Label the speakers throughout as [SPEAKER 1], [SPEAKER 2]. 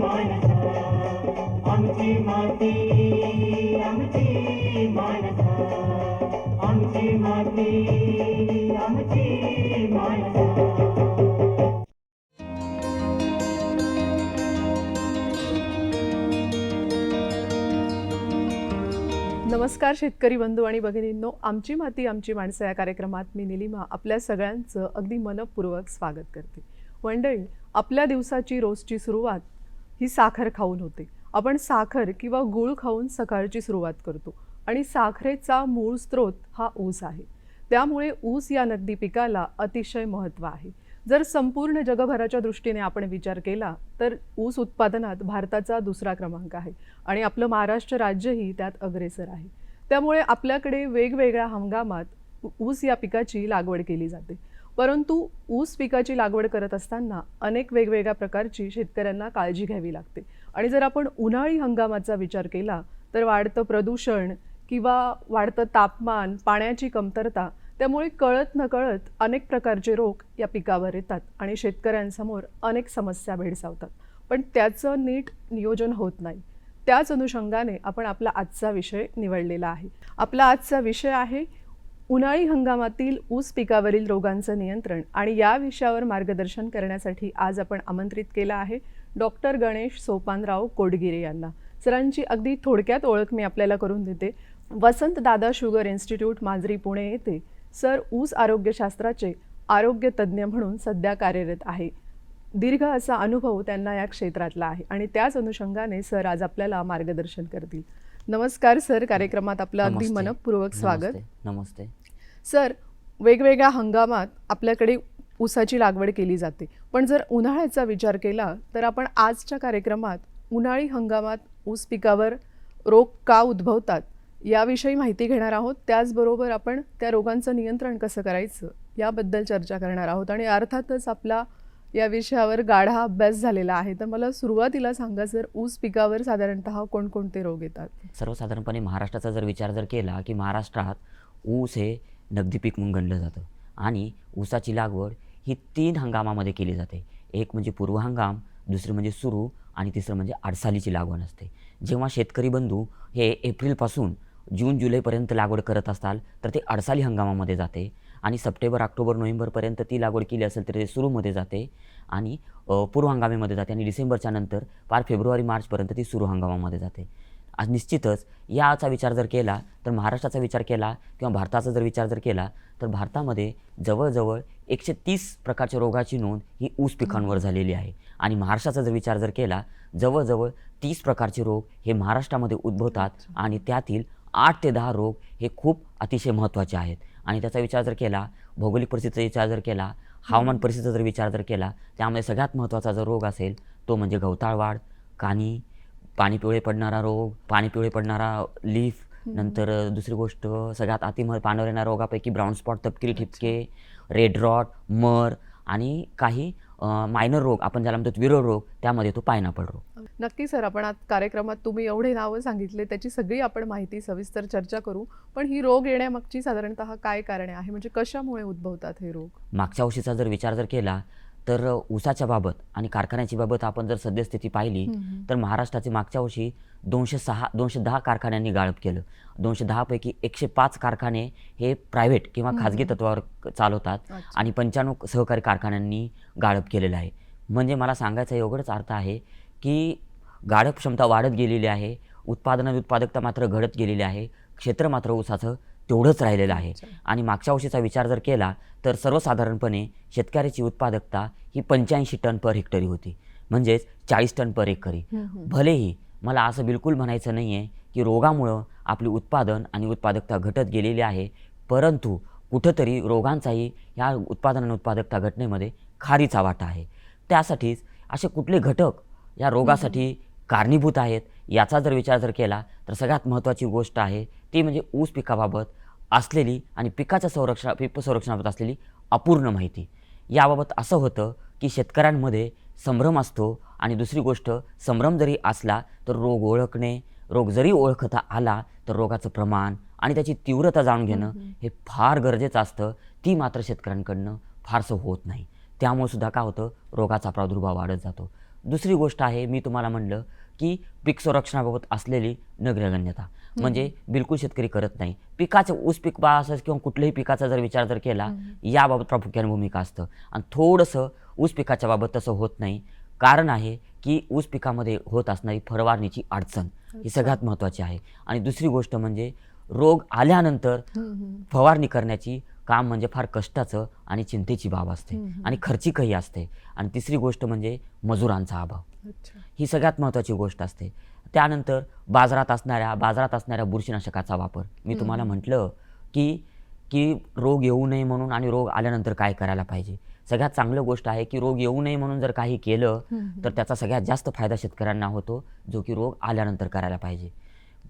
[SPEAKER 1] मानसा आमची माती आमची मानसा आमची माती आमची मानसा
[SPEAKER 2] नमस्कार शेतकरी बंधू आणि भगिनींनो आमची माती आमची माणसं या कार्यक्रमात मी निलिमा आपल्या सगळ्यांचं अगदी मनपूर्वक स्वागत करते. मंडळी आपल्या दिवसाची रोजची सुरुवात ही साखर खाऊन होते. आपण साखर किंवा गूळ खाऊन सकाळची सुरुवात करतो आणि साखरेचा मूळ स्रोत हा ऊस आहे. त्यामुळे ऊस या नगदी पिकाला अतिशय महत्त्व आहे. जर संपूर्ण जगभराच्या दृष्टीने आपण विचार केला तर ऊस उत्पादनात भारताचा दुसरा क्रमांक आहे आणि आपलं महाराष्ट्र राज्यही त्यात अग्रेसर आहे. त्यामुळे आपल्याकडे वेगवेगळ्या हंगामात ऊस या पिकाची लागवड केली जाते. परंतु ऊस पिकाची लागवड करत असताना अनेक वेगवेगळ्या प्रकारची शेतकऱ्यांना काळजी घ्यावी लागते. आणि जर आपण उन्हाळी हंगामाचा विचार केला तर वाढतं प्रदूषण किंवा वाढतं तापमान पाण्याची कमतरता त्यामुळे कळत नकळत अनेक प्रकारचे रोग या पिकावर येतात आणि शेतकऱ्यांसमोर अनेक समस्या भेडसावतात. पण त्याचं नीट नियोजन होत नाही. त्याच अनुषंगाने आपण आपला आजचा विषय निवडलेला आहे. आपला आजचा विषय आहे उन्हाळी हंगामातील ऊस पिकावरील रोगांचं नियंत्रण आणि या विषयावर मार्गदर्शन करण्यासाठी आज आपण आमंत्रित केलं आहे डॉक्टर गणेश सोपानराव कोडगिरे यांना. सरांची अगदी थोडक्यात ओळख मी आपल्याला करून देते. वसंत दादा शुगर इन्स्टिट्यूट मांजरी पुणे येथे सर ऊस आरोग्यशास्त्राचे आरोग्य तज्ज्ञ म्हणून सध्या कार्यरत आहे. दीर्घ असा अनुभव त्यांना या क्षेत्रातला आहे आणि त्याच अनुषंगाने सर आज आपल्याला मार्गदर्शन करतील. नमस्कार सर कार्यक्रमात आपलं अगदी. मनपूर्वक स्वागत.
[SPEAKER 3] नमस्ते. नमस्ते.
[SPEAKER 2] सर वेगवेगळ्या हंगामात आपल्याकडे ऊसाची लागवड केली जाते. पण जर उन्हाळ्याचा विचार केला तर आपण आजच्या कार्यक्रमात उन्हाळी हंगामात ऊस पिकावर रोग का उद्भवतात याविषयी माहिती घेणार आहोत. त्याचबरोबर आपण त्या रोगांचं नियंत्रण कसं करायचं याबद्दल चर्चा करणार आहोत. आणि अर्थातच आपला या विषयावर गाढा अभ्यास झालेला आहे. तर मला सुरुवातीला सांगा सर ऊस पिकावर साधारणतः कोणकोणते रोग येतात?
[SPEAKER 3] सर्वसाधारणपणे महाराष्ट्राचा जर विचार जर केला की महाराष्ट्रात ऊस हे नगदी पीक म्हणून गणलं जातं. आणि ऊसाची लागवड ही तीन हंगामामध्ये केली जाते. एक म्हणजे पूर्व हंगाम दुसरी म्हणजे सुरू आणि तिसरं म्हणजे आडसालीची लागवड असते. जेव्हा शेतकरी बंधू हे एप्रिलपासून जून जुलैपर्यंत लागवड करत असताल तर ते अडसाली हंगामामध्ये जाते आणि सप्टेंबर ऑक्टोबर नोव्हेंबरपर्यंत ती लागवड केली असेल तर ते सुरूमध्ये जाते आणि पूर्व हंगामामध्ये जाते आणि डिसेंबरच्या नंतर पार फेब्रुवारी मार्चपर्यंत ती सुरू हंगामामध्ये जाते. आज निश्चितच याचा विचार जर केला तर महाराष्ट्राचा विचार केला किंवा भारताचा जर विचार जर केला तर भारतामध्ये जवळजवळ एकशे तीस प्रकारच्या रोगाची नोंद ही ऊस पिकांवर झालेली आहे. आणि महाराष्ट्राचा जर विचार जर केला जवळजवळ तीस प्रकारचे रोग हे महाराष्ट्रामध्ये उद्भवतात आणि त्यातील आठ ते दहा रोग हे खूप अतिशय महत्त्वाचे आहेत. आणि त्याचा विचार जर केला भौगोलिक परिस्थितीचा विचार जर केला हवामान परिस्थितीचा जर विचार जर केला त्यामध्ये सगळ्यात महत्त्वाचा जो रोग असेल तो म्हणजे गवताळ वाढ कानी पाणी पिवळे पडणारा रोग पाणी पिवळे पडणारा लीफ नंतर दुसरी गोष्ट सगळ्यात अति मह पाण्यावर येणाऱ्या रोगापैकी ब्राऊन स्पॉट तपकिरी ठिपके रेड रॉट मर आणि काही मायनर रोग आपण ज्याला म्हणतो विरो रोग त्यामध्ये तो पायनापल रोग.
[SPEAKER 2] नक्की सर आपण आज कार्यक्रमात तुम्ही एवढे नावं सांगितले त्याची सगळी आपण माहिती सविस्तर चर्चा करू पण ही रोग येण्यामागची साधारणतः काय कारणे आहे? म्हणजे कशामुळे उद्भवतात हे रोग?
[SPEAKER 3] मागच्या वर्षीचा जर विचार जर केला तर ऊसाच्या बाबत आणि कारखान्याची बाबत आपण जर सद्यस्थिती पाहिली तर महाराष्ट्राचे मागच्या वर्षी दोनशे सहा दोनशे दहा कारखान्यांनी गाळप केलं. दोनशे दहापैकी एकशे पाच कारखाने हे प्रायव्हेट किंवा खाजगी तत्वावर चालवतात. आणि पंच्याण्णव सहकारी कारखान्यांनी गाळप केलेलं आहे. म्हणजे मला सांगायचा एवढंच अर्थ आहे की गाळप क्षमता वाढत गेलेली आहे उत्पादनात उत्पादकता मात्र घडत गेलेली आहे क्षेत्र मात्र ऊसाचं तेवढंच राहिलेलं आहे. आणि मागच्या वर्षीचा विचार जर केला तर सर्वसाधारणपणे शेतकऱ्याची उत्पादकता ही पंच्याऐंशी टन पर हेक्टरी होती. म्हणजेच चाळीस टन पर एकरी. भलेही मला असं बिलकुल म्हणायचं नाही आहे की रोगामुळं आपली उत्पादन आणि उत्पादकता घटत गेलेली आहे परंतु कुठंतरी रोगांचाही ह्या उत्पादन आणि उत्पादकता घटनेमध्ये खारीचा वाटा आहे. त्यासाठीच असे कुठले घटक या रोगासाठी कारणीभूत आहेत याचा जर विचार जर केला तर सगळ्यात महत्त्वाची गोष्ट आहे ती म्हणजे ऊस पिकाबाबत असलेली आणि पिकाच्या संरक्षणा पीक संरक्षणाबाबत असलेली अपूर्ण माहिती. याबाबत असं होतं की शेतकऱ्यांमध्ये संभ्रम असतो आणि दुसरी गोष्ट संभ्रम जरी असला तर रोग ओळखणे रोग जरी ओळखता आला तर रोगाचं प्रमाण आणि त्याची तीव्रता जाणून घेणं हे फार गरजेचं असतं. ती मात्र शेतकऱ्यांकडनं फारसं होत नाही. त्यामुळे सुद्धा काय होतं? रोगाचा प्रादुर्भाव वाढत जातो. दुसरी गोष्ट आहे मी तुम्हाला म्हणलं की पीक संरक्षणाबाबत असलेली नग्रगण्यता. म्हणजे बिलकुल शेतकरी करत नाही. पिकाचं ऊस पीक बा असं किंवा कुठल्याही पिकाचा जर विचार जर केला याबाबत प्रामुख्याने भूमिका असतं. आणि थोडंसं ऊस पिकाच्या बाबत तसं होत नाही. कारण आहे की ऊस पिकामध्ये होत असणारी फवारणीची अडचण ही सगळ्यात महत्त्वाची आहे. आणि दुसरी गोष्ट म्हणजे रोग आल्यानंतर फवारणी करण्याची काम म्हणजे फार कष्टाचं आणि चिंतेची बाब असते आणि खर्चिकही असते. आणि तिसरी गोष्ट म्हणजे मजुरांचा अभाव. ही सगळ्यात महत्त्वाची गोष्ट असते. त्यानंतर बाजारात असणाऱ्या बाजारात असणाऱ्या बुरशीनाशकाचा वापर. मी तुम्हाला म्हटलं की की रोग येऊ नये म्हणून आणि रोग आल्यानंतर काय करायला पाहिजे? सगळ्यात चांगलं गोष्ट आहे की रोग येऊ नये म्हणून जर काही केलं तर त्याचा सगळ्यात जास्त फायदा शेतकऱ्यांना होतो जो की रोग आल्यानंतर करायला पाहिजे.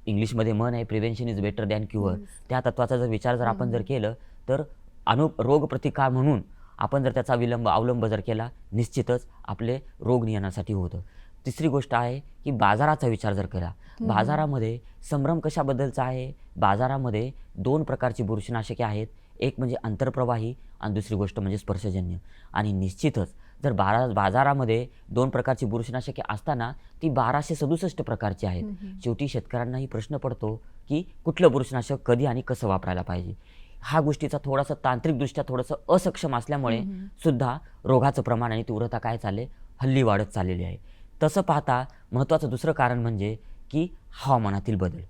[SPEAKER 3] इंग्लिशमध्ये म्हण आहे prevention is better than cure त्या तत्वाचा जर विचार जर आपण जर केलं तर अनु रोगप्रतिकार म्हणून आपण जर त्याचा विलंब अवलंब जर केला निश्चितच आपले रोग नियंत्रणासाठी होतं. तिसरी गोष्ट आहे की बाजाराचा विचार जर केला बाजारामध्ये संभ्रम कशाबद्दलचा आहे? बाजारामध्ये दोन प्रकारची बुरशीनाशके आहेत. एक म्हणजे आंतरप्रवाही आणि दुसरी गोष्ट म्हणजे स्पर्शजन्य. आणि निश्चितच जर बारा बाजारामध्ये दोन प्रकारची बुरशीनाशके असताना ती बाराशे सदुसष्ट प्रकारची आहेत. शेवटी शेतकऱ्यांनाही प्रश्न पडतो की कुठलं बुरशीनाशक कधी आणि कसं वापरायला पाहिजे? हा गोष्टीचा थोडासा तांत्रिकदृष्ट्या थोडंसं असक्षम असल्यामुळे सुद्धा रोगाचं प्रमाण आणि तीव्रता काय चालले? हल्ली वाढत चाललेली आहे. तसं पाहता महत्त्वाचं दुसरं कारण म्हणजे की हवामानातील बदल.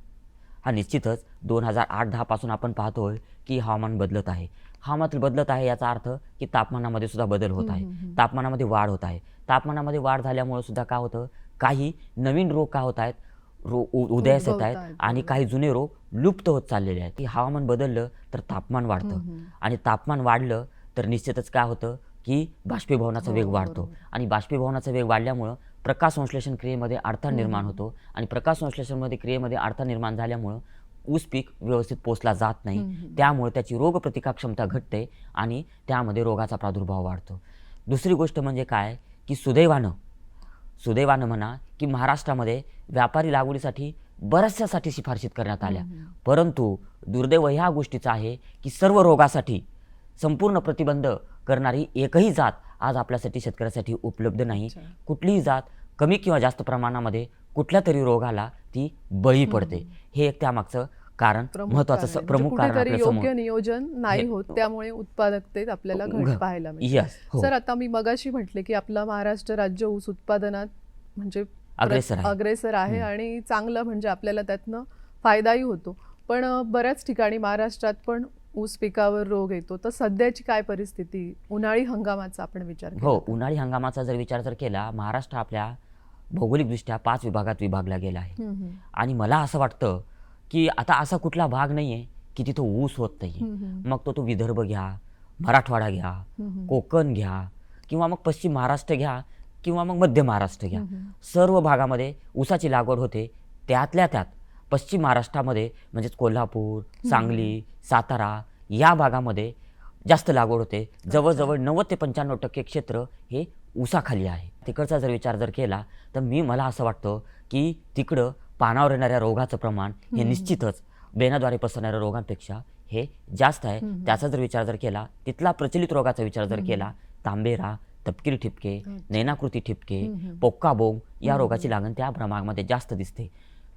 [SPEAKER 3] हा निश्चितच दोन हजार आठ दहापासून आपण पाहतोय की हवामान बदलत आहे. हवामानातील बदलत आहे याचा अर्थ की तापमानामध्ये सुद्धा बदल होत आहे. तापमानामध्ये वाढ होत आहे. तापमानामध्ये वाढ झाल्यामुळे सुद्धा काय होतं? काही नवीन रोग काय होत आहेत? रो उ- उदयास येत आहेत आणि काही जुने रोग लुप्त होत चाललेले आहेत. की हवामान बदललं तर तापमान वाढतं. आणि तापमान वाढलं तर निश्चितच काय होतं की बाष्पीभवनाचा वेग वाढतो. आणि बाष्पीभवनाचा वेग वाढल्यामुळं प्रकाश संश्लेषण क्रियेमध्ये अडथळा निर्माण होतो. आणि प्रकाश संश्लेषणमध्ये क्रियेमध्ये अडथळा निर्माण झाल्यामुळं ऊस पीक व्यवस्थित पोचला जात नाही. त्यामुळे त्याची रोगप्रतिकार क्षमता घटते आणि त्यामध्ये रोगाचा प्रादुर्भाव वाढतो. दुसरी गोष्ट म्हणजे काय? की सुदैवानं सुदैवानं म्हणा की महाराष्ट्रामध्ये व्यापारी लागवडीसाठी बऱ्याचशासाठी शिफारशीत करण्यात आल्या. परंतु दुर्दैव ह्या गोष्टीचं आहे की सर्व रोगासाठी संपूर्ण प्रतिबंध करणारी एकही जात आज आपल्यासाठी शेतकऱ्यासाठी उपलब्ध नाही. कुठलीही जात कमी किंवा जास्त प्रमाणामध्ये कुठल्या तरी रोगाला ती बळी पडते. हे एक त्यामागचं कारण महत्वाचं
[SPEAKER 2] आहे.
[SPEAKER 3] प्रमुख
[SPEAKER 2] म्हणजे
[SPEAKER 3] कारण
[SPEAKER 2] योग्य नियोजन नाही
[SPEAKER 3] हे-
[SPEAKER 2] होत त्यामुळे उत्पादकतेत आपल्याला घट
[SPEAKER 3] घ-
[SPEAKER 2] पाहायला मिळते
[SPEAKER 3] हो.
[SPEAKER 2] सर आता मी मगाशी म्हटले की आपला महाराष्ट्र राज्य ऊस उत्पादनात म्हणजे
[SPEAKER 3] अग्रेसर आहे.
[SPEAKER 2] अग्रेसर आहे आणि चांगलं म्हणजे आपल्याला त्यातनं फायदाही होतो पण बऱ्याच ठिकाणी महाराष्ट्रात पण ऊस पिकावर रोग येतो तर सध्याची काय परिस्थिती उन्हाळी हंगामाचा आपण विचार
[SPEAKER 3] हो? उन्हाळी हंगामाचा जर विचार जर केला महाराष्ट्र आपल्या भौगोलिकदृष्ट्या पाच विभागात विभागला गेला आहे. आणि मला असं वाटतं की आता असा कुठला भाग नाही आहे की तिथं ऊस होत नाही. मग तो तो विदर्भ घ्या मराठवाडा घ्या. कोकण घ्या किंवा मग पश्चिम महाराष्ट्र घ्या किंवा मग मध्य महाराष्ट्र घ्या. सर्व भागामध्ये ऊसाची लागवड होते. त्यातल्या त्यात पश्चिम महाराष्ट्रामध्ये म्हणजेच कोल्हापूर सांगली सातारा या भागामध्ये जास्त लागवड होते. जवळजवळ नव्वद ते पंच्याण्णव टक्के क्षेत्र हे ऊसाखाली आहे. तिकडचा जर विचार जर केला तर मी मला असं वाटतं की तिकडं पानावर येणाऱ्या रोगाचं प्रमाण हे निश्चितच बेनाद्वारे पसरणाऱ्या रोगांपेक्षा हे जास्त आहे. त्याचा जर विचार जर केला तिथला प्रचलित रोगाचा विचार जर केला तांबेरा तपकिरी ठिपके नैनाकृती ठिपके पोक्का बोंग या रोगाची लागण त्या भागामध्ये जास्त दिसते.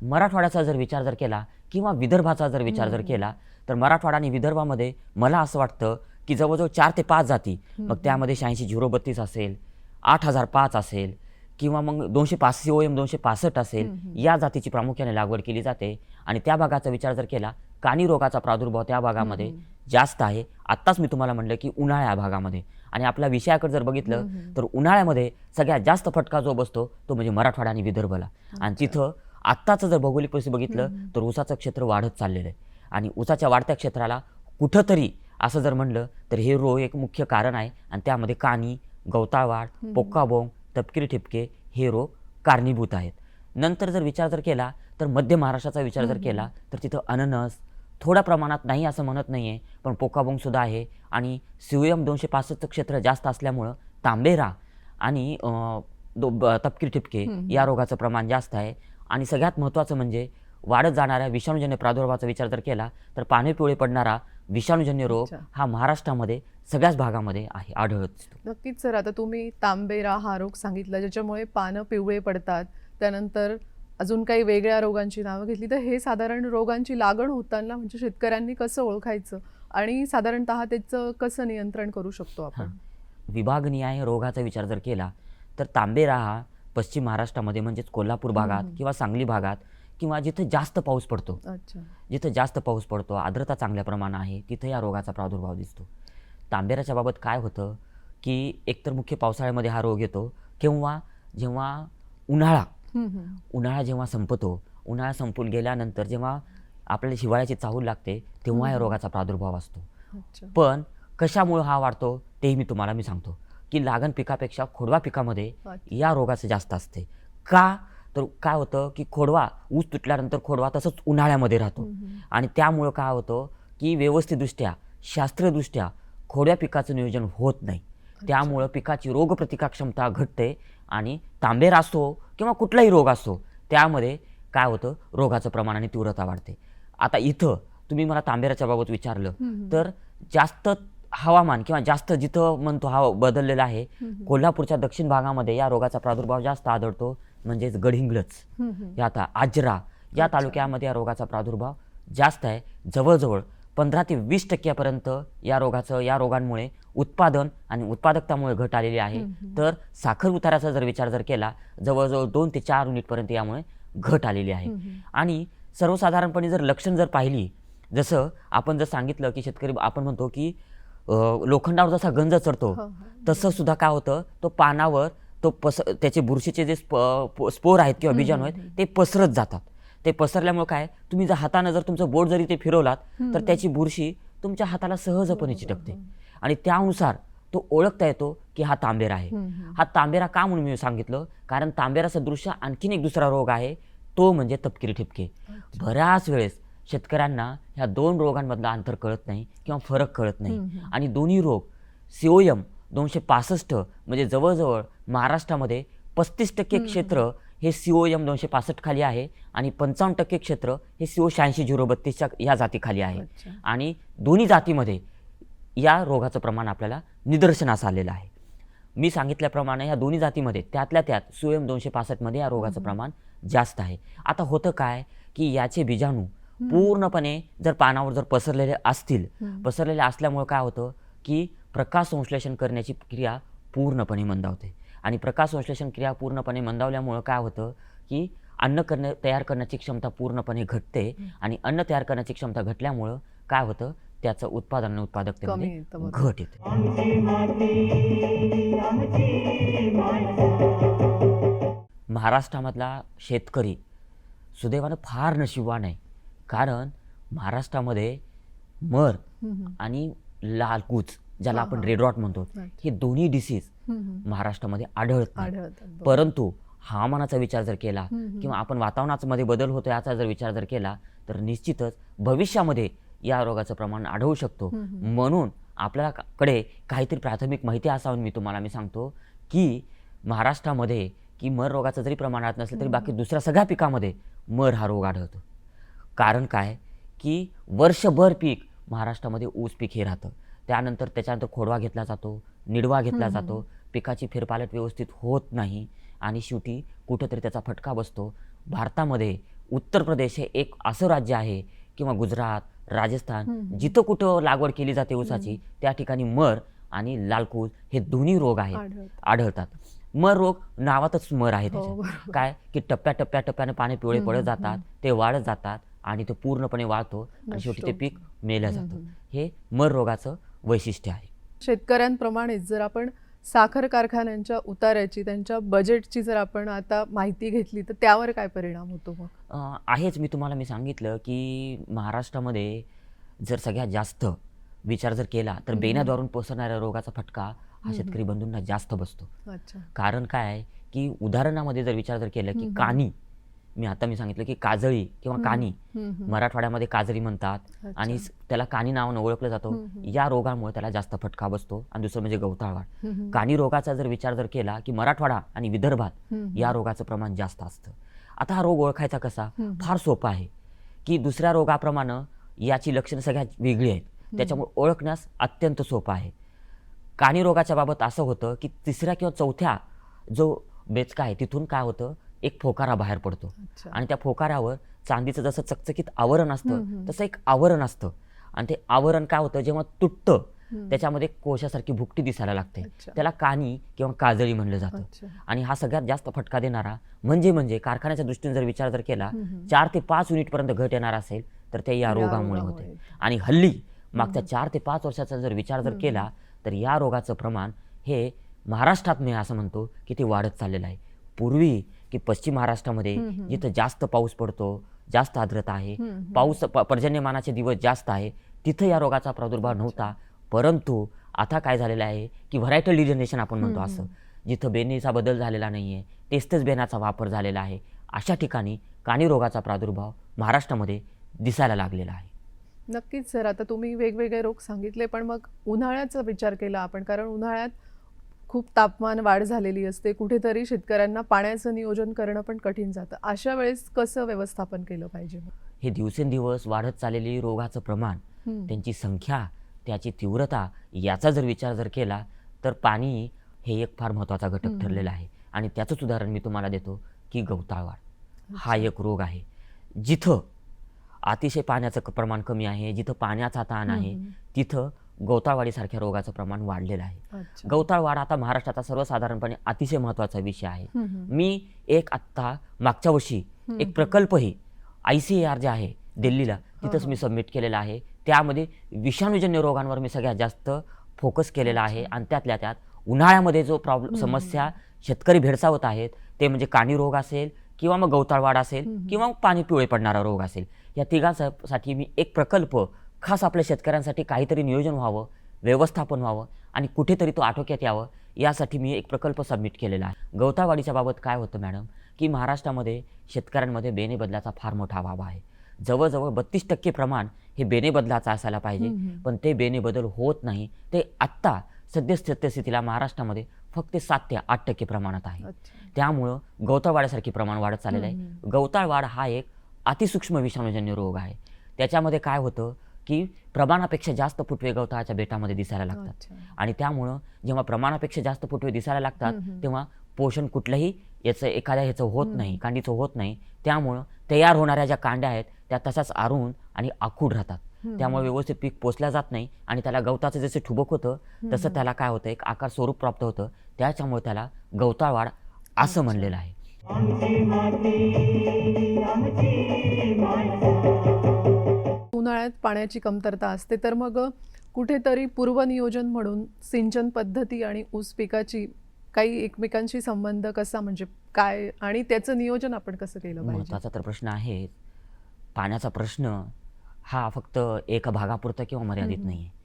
[SPEAKER 3] मराठवाड्याचा जर विचार जर केला किंवा विदर्भाचा जर विचार जर केला तर मराठवाडा आणि विदर्भामध्ये मला असं वाटतं की जवळजवळ चार ते पाच जाती. मग त्यामध्ये शहाऐंशी झिरो बत्तीस असेल आठ हजार पाच असेल किंवा मग दोनशे सी ओ एम दोनशे पासष्ट असेल या जातीची प्रामुख्याने लागवड केली जाते. आणि त्या भागाचा विचार जर केला कानी रोगाचा प्रादुर्भाव त्या भागामध्ये जास्त आहे. आत्ताच मी तुम्हाला म्हणलं की उन्हाळ्या भागामध्ये. आणि आपल्या विषयाकडे जर बघितलं तर उन्हाळ्यामध्ये सगळ्यात जास्त फटका जो बसतो तो म्हणजे मराठवाडा आणि विदर्भला. आणि तिथं आत्ताचं जर भौगोलिक परिस्थिती बघितलं. तर ऊसाचं क्षेत्र वाढत चाललेलं आहे. आणि ऊसाच्या वाढत्या क्षेत्राला कुठंतरी असं जर म्हणलं तर हे रोग एक मुख्य कारण आहे. आणि त्यामध्ये कानी गवताळवाढ
[SPEAKER 2] हम्म.
[SPEAKER 3] पोक्काबोंग तपकिरी ठिपके हे रोग कारणीभूत आहेत नंतर जर विचार जर केला तर मध्य महाराष्ट्राचा विचार जर. केला तर तिथं अननस थोड्या प्रमाणात नाही असं म्हणत नाही आहे पण पोकाबोंग सुद्धा आहे आणि सिओयम दोनशे पासष्टचं क्षेत्र जास्त असल्यामुळं तांबेरा आणि दो तपकिरी ठिपके. या रोगाचं प्रमाण जास्त आहे आणि सगळ्यात महत्त्वाचं म्हणजे वाढत जाणाऱ्या विषाणूजन्य प्रादुर्भावाचा विचार जर केला तर पाने पिवळे पडणारा विषाणूजन्य रोग. हा महाराष्ट्रामध्ये सगळ्याच भागामध्ये आहे आढळत
[SPEAKER 2] नक्कीच सर आता तुम्ही तांबेरा हा रोग सांगितला ज्याच्यामुळे पानं पिवळे पडतात त्यानंतर अजून काही वेगळ्या रोगांची नावं घेतली. तर हे साधारण रोगांची लागण होताना म्हणजे शेतकऱ्यांनी कसं ओळखायचं? आणि साधारणतः त्याचं कसं नियंत्रण करू शकतो आपण?
[SPEAKER 3] विभागनिहाय रोगाचा विचार जर केला तर तांबेरा हा पश्चिम महाराष्ट्रामध्ये म्हणजेच कोल्हापूर भागात. किंवा सांगली भागात किंवा जिथं जास्त पाऊस पडतो. जिथं जास्त पाऊस पडतो आर्द्रता चांगल्या प्रमाणात आहे तिथं या रोगाचा प्रादुर्भाव दिसतो. तांबेराच्या बाबत काय होतं की एकतर मुख्य पावसाळ्यामध्ये हा रोग येतो किंवा जेव्हा उन्हाळा. उन्हाळा जेव्हा संपतो उन्हाळा संपून गेल्यानंतर जेव्हा आपल्याला हिवाळ्याची चाहूल लागते तेव्हा या. रोगाचा प्रादुर्भाव असतो. पण कशामुळं हा वाढतो तेही मी तुम्हाला मी सांगतो की लागण पिकापेक्षा खोडवा पिकामध्ये. या रोगाचं जास्त असते. का? तर काय होतं की खोडवा ऊस तुटल्यानंतर खोडवा तसंच उन्हाळ्यामध्ये राहतो. आणि त्यामुळं काय होतं की व्यवस्थितदृष्ट्या शास्त्रीयदृष्ट्या खोड्या पिकाचं नियोजन होत नाही त्यामुळं पिकाची रोगप्रतिकार क्षमता घटते आणि तांबेर असो किंवा कुठलाही रोग असो त्यामध्ये काय होतं रोगाचं प्रमाण आणि तीव्रता वाढते आता इथं तुम्ही मला तांबेराच्या बाबत विचारलं. तर जास्त हवामान किंवा जास्त जिथं म्हणतो हा बदललेला आहे. कोल्हापूरच्या दक्षिण भागामध्ये या रोगाचा प्रादुर्भाव जास्त आढळतो म्हणजेच गडहिंग्लज. या आता आजरा या. तालुक्यामध्ये या रोगाचा प्रादुर्भाव जास्त आहे जवळजवळ पंधरा ते वीस टक्क्यापर्यंत या रोगाचं या रोगांमुळे उत्पादन आणि उत्पादकतामुळे घट आलेली आहे. तर साखर उताराचा जर विचार जर केला जवळजवळ दोन ते चार युनिटपर्यंत यामुळे घट आलेली आहे. आणि सर्वसाधारणपणे जर लक्षण जर पाहिली जसं आपण जर सांगितलं की शेतकरी आपण म्हणतो की लोखंडावर जसा गंज चढतो
[SPEAKER 2] हा, हा.
[SPEAKER 3] तसं सुद्धा काय होतं तो पानावर तो पस त्याचे बुरशीचे जे स्प स्पोर आहेत किंवा बीजाणू आहेत ते पसरत जातात ते पसरल्यामुळे काय तुम्ही जर हातानं जर तुमचं बोट जरी ते फिरवलात तर. त्याची बुरशी तुमच्या हाताला सहजपणे चिटकते. आणि त्यानुसार तो ओळखता येतो की हा तांबेरा आहे. हा तांबेरा का म्हणून मी सांगितलं कारण तांबेरा सदृश्य आणखीन एक दुसरा रोग आहे तो म्हणजे तपकिरी ठिपके बऱ्याच वेळेस शेतकऱ्यांना ह्या दोन रोगांमधला अंतर कळत नाही किंवा फरक कळत नाही. आणि दोन्ही रोग सिओयम दोनशे पासष्ट म्हणजे जवळजवळ महाराष्ट्रामध्ये पस्तीस टक्के क्षेत्र हे सीओएम दोनशे पासष्ट खाली आहे आणि पंचावन्न टक्के क्षेत्र हे सीओ शहाऐंशी झिरो बत्तीसच्या या जातीखाली आहे. आणि दोन्ही जातीमध्ये या रोगाचं प्रमाण आपल्याला निदर्शनास आलेलं आहे. मी सांगितल्याप्रमाणे या दोन्ही जातीमध्ये त्यातल्या त्यात सुएम दोनशे पासष्टमध्ये या रोगाचं प्रमाण जास्त आहे. आता होतं काय की याचे बीजाणू पूर्णपणे जर पानावर जर पसरलेले असतील. पसरलेले असल्यामुळे काय होतं की प्रकाश संश्लेषण करण्याची क्रिया पूर्णपणे मंदावते आणि प्रकाश संश्लेषण क्रिया पूर्णपणे मंदावल्यामुळं काय होतं की अन्न करण्या तयार करण्याची क्षमता पूर्णपणे घटते आणि अन्न तयार करण्याची क्षमता घटल्यामुळं काय होतं त्याचं उत्पादन आणि उत्पादकतेमध्ये. घट येते महाराष्ट्रामधला शेतकरी सुदैवानं फार नशीबवान आहे कारण महाराष्ट्रामध्ये मर आणि लाल कूच ज्याला आपण
[SPEAKER 2] हा.
[SPEAKER 3] रेड रॉट म्हणतो. हे दोन्ही डिसीज. महाराष्ट्रामध्ये आढळत नाही. परंतु हवामानाचा विचार जर केला. किंवा आपण वातावरणामध्ये बदल होतो याचा जर विचार जर केला तर निश्चितच भविष्यामध्ये या रोगाचं प्रमाण आढळू शकतो. म्हणून आपल्याकडे काहीतरी प्राथमिक माहिती असावी मी तुम्हाला मी सांगतो की महाराष्ट्रामध्ये की मर रोगाचं जरी प्रमाण आढळत नसलं तरी बाकी दुसऱ्या सगळ्या पिकामध्ये मर हा रोग आढळतो. कारण काय? की वर्षभर पीक महाराष्ट्रामध्ये ऊस पीक हे राहतं. त्यानंतर त्याच्यानंतर खोडवा घेतला जातो निडवा घेतला जातो. पिकाची फेरपालट व्यवस्थित होत नाही आणि शेवटी कुठंतरी त्याचा फटका बसतो. भारतामध्ये उत्तर प्रदेश हे एक असं राज्य आहे किंवा गुजरात राजस्थान जिथं कुठं लागवड केली जाते ऊसाची त्या ठिकाणी मर आणि लालकूज हे दोन्ही रोग आहेत.
[SPEAKER 2] आढळतात.
[SPEAKER 3] मर रोग नावातच मर आहे
[SPEAKER 2] हो,
[SPEAKER 3] त्याच्यात.
[SPEAKER 2] बरोबर.
[SPEAKER 3] काय? की टप्प्या टप्प्या टप्प्याने पाणी पिवळे पडत जातात ते वाढत जातात आणि ते पूर्णपणे वाळतो आणि शेवटी ते. पीक मेलं जातं. हे मर रोगाचं वैशिष्ट्य आहे
[SPEAKER 2] शेतकऱ्यांप्रमाणेच जर आपण साखर कारखान्यांच्या उतार्याची त्यांच्या बजेटची जर आपण आता माहिती घेतली तर त्यावर काय परिणाम होतो मग
[SPEAKER 3] आहेच मी तुम्हाला मी सांगितलं की महाराष्ट्रामध्ये जर सगळ्यात जास्त विचार जर केला तर. बेण्याद्वारून पसरणाऱ्या रोगाचा फटका हा. शेतकरी बंधूंना जास्त बसतो कारण काय आहे की उदाहरणामध्ये जर विचार जर केलं की. कानी मी आता मी सांगितलं की काजळी किंवा. कानी. मराठवाड्यामध्ये काजळी म्हणतात. आणि त्याला कानी नावानं ओळखलं जातं. या रोगामुळे त्याला जास्त फटका बसतो आणि दुसरं म्हणजे गवताळवाड. कानी रोगाचा जर विचार जर केला की मराठवाडा आणि विदर्भात. या रोगाचं प्रमाण जास्त असतं आता हा रोग ओळखायचा कसा. फार सोपा आहे की दुसऱ्या रोगाप्रमाणे याची लक्षणं सगळ्यात वेगळी आहेत त्याच्यामुळे ओळखण्यास अत्यंत सोपं आहे कानी रोगाच्या बाबत असं होतं की तिसऱ्या किंवा चौथ्या जो बेचका आहे तिथून काय होतं एक फोकारा बाहेर पडतो. आणि त्या फोकाऱ्यावर चांदीचं जसं चकचकीत आवरण असतं. तसं एक आवरण असतं आणि ते आवरण काय होतं जेव्हा तुटतं. त्याच्यामध्ये कोशासारखी भुकटी दिसायला लागते. त्याला कानी किंवा काजळी म्हणलं जातं. आणि हा सगळ्यात जास्त फटका देणारा म्हणजे म्हणजे कारखान्याच्या दृष्टीने जर विचार जर केला. चार ते पाच युनिटपर्यंत घट येणार असेल तर ते या रोगामुळे. होते आणि हल्ली मागच्या चार ते पाच वर्षाचा जर विचार जर केला तर या रोगाचं प्रमाण हे महाराष्ट्रात मी असं म्हणतो की ते वाढत चाललेलं आहे पूर्वी की पश्चिम महाराष्ट्रामध्ये. जिथं जास्त पाऊस पडतो जास्त आर्द्रता आहे. पाऊस पर्जन्यमानाचे दिवस जास्त आहे तिथं या रोगाचा प्रादुर्भाव नव्हता. परंतु आता काय झालेलं आहे की व्हरायटल डिजनरेशन आपण म्हणतो असं. जिथं बेनीचा बदल झालेला नाही आहे तेच तेच बेनाचा वापर झालेला आहे. अशा ठिकाणी कानी रोगाचा प्रादुर्भाव महाराष्ट्रामध्ये दिसायला लागलेला आहे.
[SPEAKER 2] नक्कीच सर आता तुम्ही वेगवेगळे रोग सांगितले पण मग उन्हाळ्याचा विचार केला आपण. कारण उन्हाळ्यात खूप तापमान वाढ झालेली असते कुठेतरी शेतकऱ्यांना पाण्याचं नियोजन करणं पण कठीण जातं अशा वेळेस कसं व्यवस्थापन केलं पाहिजे?
[SPEAKER 3] हे दिवसेंदिवस वाढत चाललेली रोगाचं प्रमाण. त्यांची संख्या त्याची तीव्रता याचा जर विचार जर केला तर पाणी हे एक फार महत्त्वाचा घटक. ठरलेला आहे आणि त्याचंच उदाहरण मी तुम्हाला देतो की गवताळवाड हा एक रोग आहे जिथं अतिशय पाण्याचं प्रमाण कमी आहे जिथं पाण्याचा ताण आहे. तिथं गवताळवाडीसारख्या रोगाचं प्रमाण वाढलेलं आहे
[SPEAKER 2] अच्छा.
[SPEAKER 3] गवताळवाड आता महाराष्ट्राचा सर्वसाधारणपणे अतिशय महत्त्वाचा विषय आहे. मी एक आत्ता मागच्या वर्षी. एक प्रकल्पही आय सी आर जे आहे दिल्लीला तिथंच. मी सबमिट केलेला आहे त्यामध्ये विषाणूजन्य रोगांवर मी सगळ्यात जास्त फोकस केलेला आहे आणि त्यातल्या त्यात उन्हाळ्यामध्ये जो प्रॉब्लेम. समस्या शेतकरी भेडसावत आहेत ते म्हणजे कानी रोग असेल किंवा मग गवताळवाड असेल. किंवा मग पाणी पिवळे पडणारा रोग असेल या तिघांसाठी मी एक प्रकल्प खास आपल्या शेतकऱ्यांसाठी काहीतरी नियोजन व्हावं व्यवस्थापन व्हावं आणि कुठेतरी तो आटोक्यात यावं यासाठी मी एक प्रकल्प सबमिट केलेला आहे. गवतावाडीच्या बाबत काय होतं मॅडम की महाराष्ट्रामध्ये शेतकऱ्यांमध्ये बेने बदलाचा फार मोठा अभाव आहे. जवळजवळ बत्तीस टक्के प्रमाण हे बेने बदलाचं असायला पाहिजे. पण ते बेने बदल होत नाही. ते आत्ता सद्य सत्यस्थितीला महाराष्ट्रामध्ये फक्त सात ते आठ टक्के प्रमाणात आहे. त्यामुळं गवताळवाड्यासारखी प्रमाण वाढत चाललेलं आहे.
[SPEAKER 2] हम्म.
[SPEAKER 3] गवताळवाड हा एक अतिसूक्ष्म विषाणूजन्य रोग आहे. त्याच्यामध्ये काय होतं? की प्रमाणापेक्षा जास्त फुटवे गवताळाच्या बेटामध्ये दिसायला लागतात. आणि त्यामुळं जेव्हा प्रमाणापेक्षा जास्त फुटवे दिसायला लागतात. तेव्हा पोषण कुठलंही याचं एखाद्या ह्याचं होत. नाही कांडीचं होत नाही त्यामुळं तयार होणाऱ्या ज्या कांड्या आहेत त्या तशाच आरून आणि आखूड राहतात. त्यामुळे व्यवस्थित पीक पोचल्या जात नाही आणि त्याला गवताचं जसं ठुबक होतं तसं. त्याला काय होतं एक आकार स्वरूप प्राप्त होतं त्याच्यामुळे त्याला गवताळवाड असं म्हणलेलं आहे
[SPEAKER 2] उन्हाळ्यात पाण्याची कमतरता असते. तर मग कुठेतरी पूर्वनियोजन म्हणून सिंचन पद्धती आणि ऊस पिकाची काही एकमेकांशी संबंध कसा म्हणजे काय आणि त्याचं नियोजन आपण कसं केलं पाहिजे?
[SPEAKER 3] महत्त्वाचा तर प्रश्न आहे. पाण्याचा प्रश्न हा फक्त एका भागापुरता किंवा मर्यादित. नाही आहे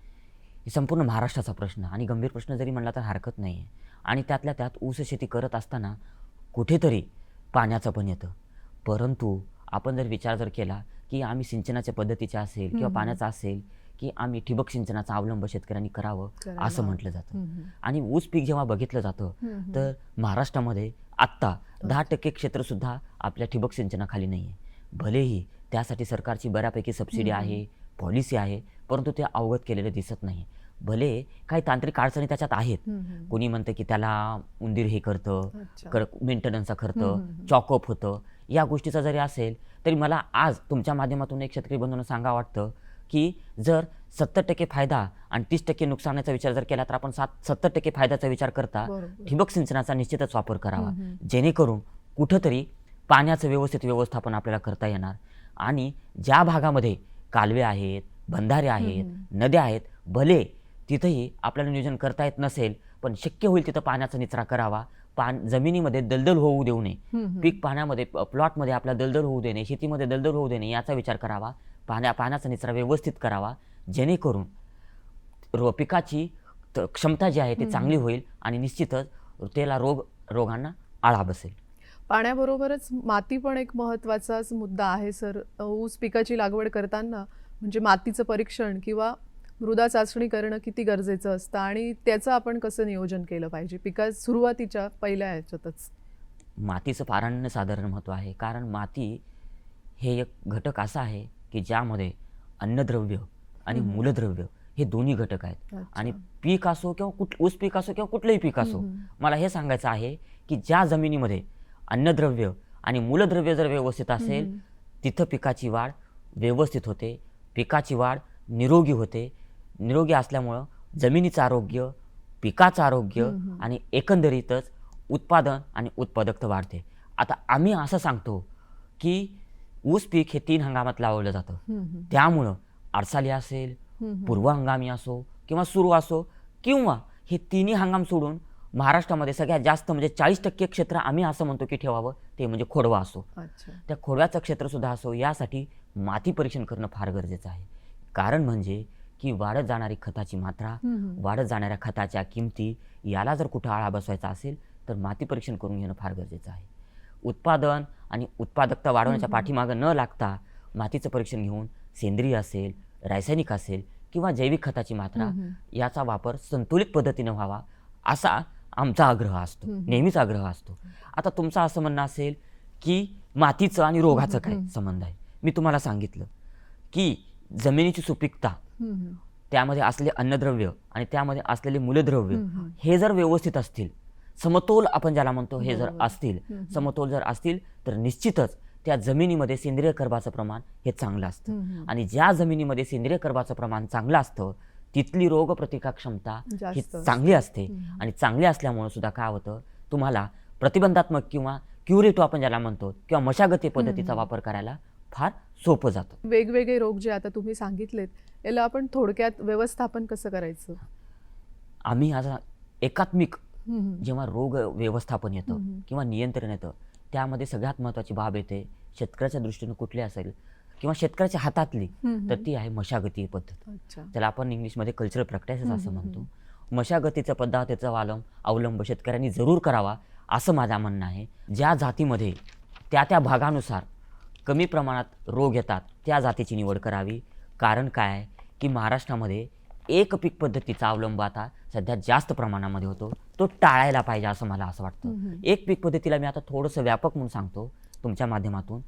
[SPEAKER 3] हे संपूर्ण महाराष्ट्राचा प्रश्न आणि गंभीर प्रश्न जरी म्हणला तर हरकत नाही आहे आणि त्यातल्या त्यात ऊस शेती करत असताना कुठेतरी पाण्याचं पण येतं. परंतु आपण जर विचार जर केला की आम्ही सिंचनाच्या पद्धतीचे असेल किंवा. पाण्याचा असेल की आम्ही ठिबक सिंचनाचा अवलंब शेतकऱ्यांनी करावं असं. म्हटलं जातं आणि ऊस पीक जेव्हा बघितलं जातं. तर महाराष्ट्रामध्ये आत्ता दहा टक्के क्षेत्रसुद्धा आपल्या ठिबक सिंचनाखाली नाही आहे भलेही त्यासाठी सरकारची बऱ्यापैकी सबसिडी. आहे पॉलिसी आहे परंतु ते अवगत केलेलं दिसत नाही भले काही तांत्रिक अडचणी त्याच्यात आहेत. कोणी म्हणतं की त्याला उंदीर हे करतं. कर मेंटेनन्सचा खर्च. चॉकअप होतं या गोष्टीचा जरी असेल तरी मला आज तुमच्या माध्यमातून एक शेतकरी बंधूंना सांगा वाटतं की जर सत्तर टक्के फायदा आणि तीस टक्के नुकसानाचा विचार जर केला तर आपण सात सत्तर टक्के फायद्याचा विचार करता. ठिबक सिंचनाचा निश्चितच वापर करावा. जेणेकरून कुठंतरी पाण्याचं व्यवस्थित व्यवस्थापन आपल्याला करता येणार आणि ज्या भागामध्ये कालवे आहेत बंधारे आहेत. नद्या आहेत भले तिथंही आपल्याला नियोजन करता येत नसेल पण शक्य होईल तिथं पाण्याचा निचरा करावा पान जमिनीमध्ये दलदल होऊ देऊ नये. पीक पाण्यामध्ये प्लॉटमध्ये आपला दलदल होऊ देणे शेतीमध्ये दलदल होऊ देणे याचा विचार करावा. पाण्या पाण्याचा निचरा व्यवस्थित करावा. जेणेकरून रो पिकाची क्षमता जी आहे ती चांगली होईल आणि निश्चितच त्याला रोग रोगांना आळा बसेल.
[SPEAKER 2] पाण्याबरोबरच माती पण एक महत्त्वाचाच मुद्दा आहे सर. ऊस पिकाची लागवड करताना म्हणजे मातीचं परीक्षण किंवा मृदा चाचणी करणं किती गरजेचं असतं आणि त्याचं आपण कसं नियोजन केलं पाहिजे? पिका सुरुवातीच्या पहिल्या ह्याच्यातच
[SPEAKER 3] मातीचं फार साधारण महत्त्व आहे. कारण माती हे एक घटक असा आहे की ज्यामध्ये अन्नद्रव्य आणि मूलद्रव्य हे दोन्ही घटक आहेत. आणि पीक असो किंवा कुठ ऊस पीक असो किंवा कुठलंही पीक असो मला हे सांगायचं आहे की ज्या जमिनीमध्ये अन्नद्रव्य आणि मूलद्रव्य जर व्यवस्थित असेल तिथं पिकाची वाढ व्यवस्थित होते. पिकाची वाढ निरोगी होते. निरोगी असल्यामुळं जमिनीचं आरोग्य पिकाचं आरोग्य आणि एकंदरीतच उत्पादन आणि उत्पादकता वाढते. आता आम्ही असं सांगतो की ऊस पीक हे तीन हंगामात लावलं जातं. त्यामुळं आरसाली असेल. पूर्व हंगामी असो किंवा सुरू असो किंवा हे तिन्ही हंगाम सोडून महाराष्ट्रामध्ये सगळ्यात जास्त म्हणजे चाळीस टक्के क्षेत्र आम्ही असं म्हणतो की ठेवावं ते म्हणजे खोडवा असो. त्या खोडव्याचं क्षेत्रसुद्धा असो यासाठी माती परीक्षण करणं फार गरजेचं आहे. कारण म्हणजे की वाढत जाणारी खताची मात्रा. वाढत जाणाऱ्या खताच्या किमती याला जर कुठं आळा बसवायचा असेल तर माती परीक्षण करून घेणं फार गरजेचं आहे. उत्पादन आणि उत्पादकता वाढवण्याच्या पाठीमागं न लागता मातीचं परीक्षण घेऊन सेंद्रिय असेल रासायनिक असेल किंवा जैविक खताची मात्रा याचा वापर संतुलित पद्धतीने व्हावा असा आमचा आग्रह असतो. नेहमीच आग्रह असतो. आता तुमचं असं म्हणणं असेल की मातीचं आणि रोगाचं काय संबंध आहे? मी तुम्हाला सांगितलं की जमिनीची सुपीकता. त्यामध्ये असलेले अन्नद्रव्य आणि त्यामध्ये असलेले मूलद्रव्य हे जर व्यवस्थित असतील समतोल आपण ज्याला म्हणतो हे जर असतील समतोल जर असतील तर निश्चितच त्या जमिनीमध्ये सेंद्रिय कर्बाचं प्रमाण हे चांगलं असतं. आणि ज्या जमिनीमध्ये सेंद्रिय कर्बाचं प्रमाण चांगलं असतं तिथली रोगप्रतिकार क्षमता ही. चांगली असते. आणि चांगली असल्यामुळे सुद्धा काय होतं तुम्हाला प्रतिबंधात्मक किंवा क्युरेटिव्ह आपण ज्याला म्हणतो किंवा मशागती पद्धतीचा वापर करायला फार सोपं जातं.
[SPEAKER 2] वेगवेगळे रोग जे आता तुम्ही सांगितलेत याला आपण थोडक्यात व्यवस्थापन कसं करायचं?
[SPEAKER 3] आम्ही आता एकात्मिक. जेव्हा रोग व्यवस्थापन येतं किंवा नियंत्रण येतं त्यामध्ये सगळ्यात महत्त्वाची बाब येते शेतकऱ्याच्या दृष्टीनं कुठली असेल किंवा शेतकऱ्याच्या हातातली तर ती आहे मशागती पद्धत.
[SPEAKER 2] अच्छा.
[SPEAKER 3] त्याला आपण इंग्लिशमध्ये कल्चरल प्रॅक्टिसेस असं म्हणतो. मशागतीचा पद्धतीचा अवलंब अवलंब शेतकऱ्यांनी जरूर करावा असं माझं म्हणणं आहे. ज्या जातीमध्ये त्या त्या भागानुसार कमी प्रमाणात रोग येतात त्या जातीची निवड करावी. कारण काय? आहे की महाराष्ट्रामध्ये एक पीक पद्धतीचा अवलंब आता सध्या जास्त प्रमाणामध्ये होतो. तो टाळायला पाहिजे असं मला असं वाटतं. एक पीक पद्धतीला मी आता थोडंसं व्यापक म्हणून सांगतो तुमच्या माध्यमातून.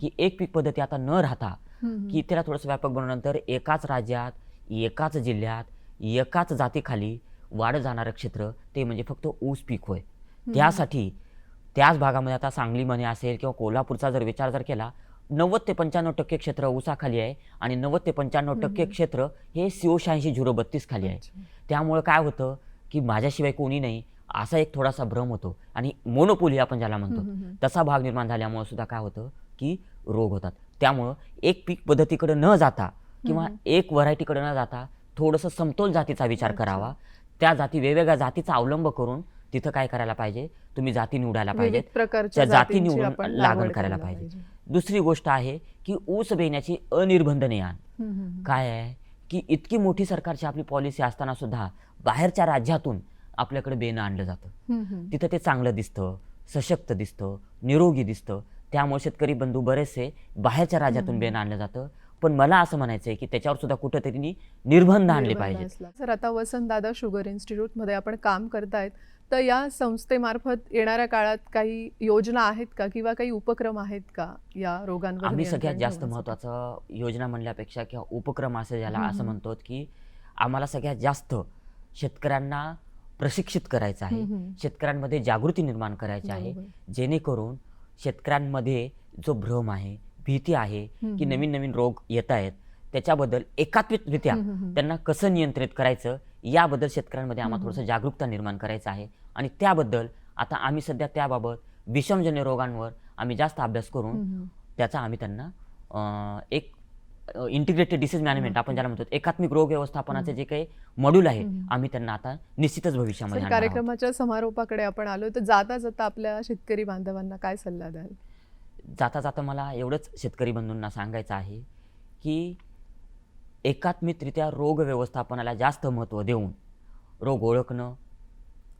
[SPEAKER 3] की एक पीक पद्धती आता न राहता की त्याला थोडंसं व्यापक बनवल्यानंतर एकाच राज्यात एकाच जिल्ह्यात एकाच जातीखाली वाढत जाणारं क्षेत्र ते म्हणजे फक्त ऊस पीक होय. त्यासाठी त्याच भागामध्ये आता सांगली म्हणे असेल किंवा कोल्हापूरचा जर विचार जर केला नव्वद ते पंच्याण्णव टक्के क्षेत्र ऊसाखाली आहे आणि नव्वद ते पंच्याण्णव टक्के क्षेत्र हे सीओ शहाऐंशी झिरो बत्तीस खाली आहे. त्यामुळं काय होतं की माझ्याशिवाय कोणी नाही असा एक थोडासा भ्रम होतो. आणि मोनोपोली आपण ज्याला म्हणतो तसा भाग निर्माण झाल्यामुळं सुद्धा काय होतं की रोग होतात. त्यामुळं एक पीक पद्धतीकडे न जाता किंवा एक व्हरायटीकडे न जाता थोडंसं समतोल जातीचा विचार करावा. त्या जाती वेगवेगळ्या जातीचा अवलंब करून तिथं काय करायला पाहिजे? तुम्ही जाती निवडायला पाहिजे
[SPEAKER 2] प्रकारच्या
[SPEAKER 3] जाती निवडून लागण करायला पाहिजे. दुसरी गोष्ट आहे की ऊस बेण्याची अनिर्बंध
[SPEAKER 2] हम्म.
[SPEAKER 3] काय आहे? की इतकी मोठी सरकारची आपली पॉलिसी असताना सुद्धा बाहेरच्या राज्यातून आपल्याकडे बेनं आणलं जातं. तिथं ते चांगलं दिसतं सशक्त दिसतं निरोगी दिसतं. त्यामुळे शेतकरी बंधू बरेचसे बाहेरच्या राज्यातून बेनं आणलं जातं. पण मला असं म्हणायचं आहे की त्याच्यावर सुद्धा कुठंतरी निर्बंध आणले
[SPEAKER 2] असला. सर आता वसंतदादा शुगर इन्स्टिट्यूटमध्ये आपण काम करतायत. तर या संस्थेमार्फत येणाऱ्या काळात काही योजना आहेत का किंवा काही उपक्रम आहेत का या रोगांवर
[SPEAKER 3] आम्ही सगळ्यात जास्त? महत्त्वाचं योजना म्हणल्यापेक्षा किंवा उपक्रम असं ज्याला असं म्हणतो की आम्हाला सगळ्यात जास्त शेतकऱ्यांना प्रशिक्षित करायचं आहे. शेतकऱ्यांमध्ये जागृती निर्माण करायची आहे. जेणेकरून शेतकऱ्यांमध्ये जो भ्रम आहे भीती आहे की नवीन नवीन रोग येत आहेत त्याच्याबद्दल एकात्मिकरित्या त्यांना कसं नियंत्रित करायचं याबद्दल शेतकऱ्यांमध्ये आम्हाला थोडंसं जागरूकता निर्माण करायचं आहे. आणि त्याबद्दल आता आम्ही सध्या त्याबाबत विषमजन्य रोगांवर आम्ही जास्त अभ्यास करून त्याचा आम्ही त्यांना एक इंटिग्रेटेड डिसीज मॅनेजमेंट आपण ज्याला म्हणतो एकात्मिक रोग व्यवस्थापनाचे जे काही मॉड्यूल आहे आम्ही त्यांना आता निश्चितच भविष्यामध्ये.
[SPEAKER 2] कार्यक्रमाच्या समारोपाकडे आपण आलो तर जाता जाता आपल्या शेतकरी बांधवांना काय सल्ला द्याल?
[SPEAKER 3] जाता जाता मला एवढंच शेतकरी बंधूंना सांगायचं आहे की एकात्मिकरित्या रोग व्यवस्थापनाला जास्त महत्त्व देऊन रोग ओळखणं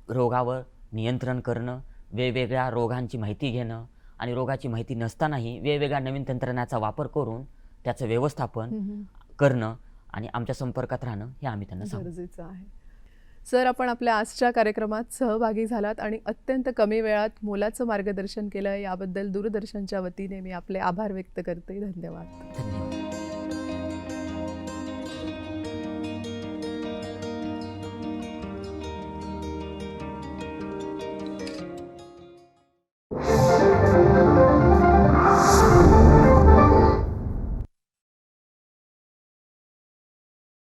[SPEAKER 3] रोगावर नियंत्रण करणं वेगवेगळ्या रोगांची माहिती घेणं आणि रोगाची माहिती नसतानाही वेगवेगळ्या नवीन तंत्रज्ञानाचा वापर करून त्याचं व्यवस्थापन करणं आणि आमच्या संपर्कात राहणं हे आम्ही त्यांना
[SPEAKER 2] गरजेचं आहे. सर आपण आपल्या आजच्या कार्यक्रमात सहभागी झालात आणि अत्यंत कमी वेळात मोलाचं मार्गदर्शन केलं. याबद्दल दूरदर्शनच्या वतीने मी आपले आभार व्यक्त करते. धन्यवाद.
[SPEAKER 3] धन्यवाद.